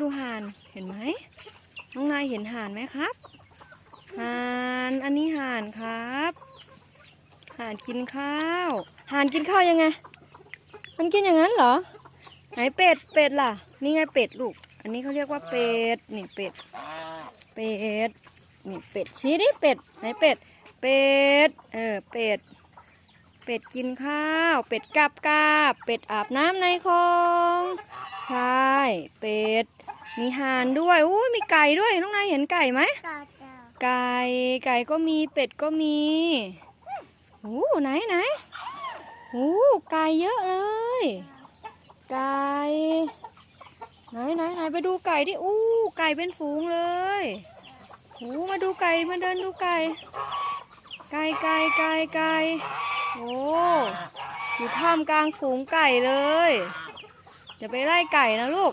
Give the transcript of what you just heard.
ดูห่านเห็นไหมน้องนายเห็นห่านไหมครับห่านอันนี้ห่านครับห่านกินข้าวห่านกินข้าวยังไง มันกินอย่างนั้นเหรอ ไหนเป็ดเป็ดล่ะ นี่ไงเป็ดลูก อันนี้เขาเรียกว่าเป็ดนี่เป็ดเป็ดนี่เป็ดชี้ดิเป็ดไหนเป็ด เป็ดเออเป็ด เป็ดกินข้าว เป็ดกาบกาบเป็ดอาบน้ำในคลองใช่เป็ด มีห่านด้วยอู้มีไก่ด้วยน้องนายเห็นไก่ไหมตาเจ้าไก่ไก่ก็มีเป็ดก็มีโอ้ไหนไหนโอ้ไก่เยอะเลยไก่ไหนไหนไหนไปดูไก่ดิอู้ไก่เป็นฝูงเลยโอ้มาดูไก่มาเดินดูไก่ ไก่ไก่ไก่ไก่โอ้อยู่ท่ามกลางฝูงไก่เลยอย่าไปไล่ไก่นะลูก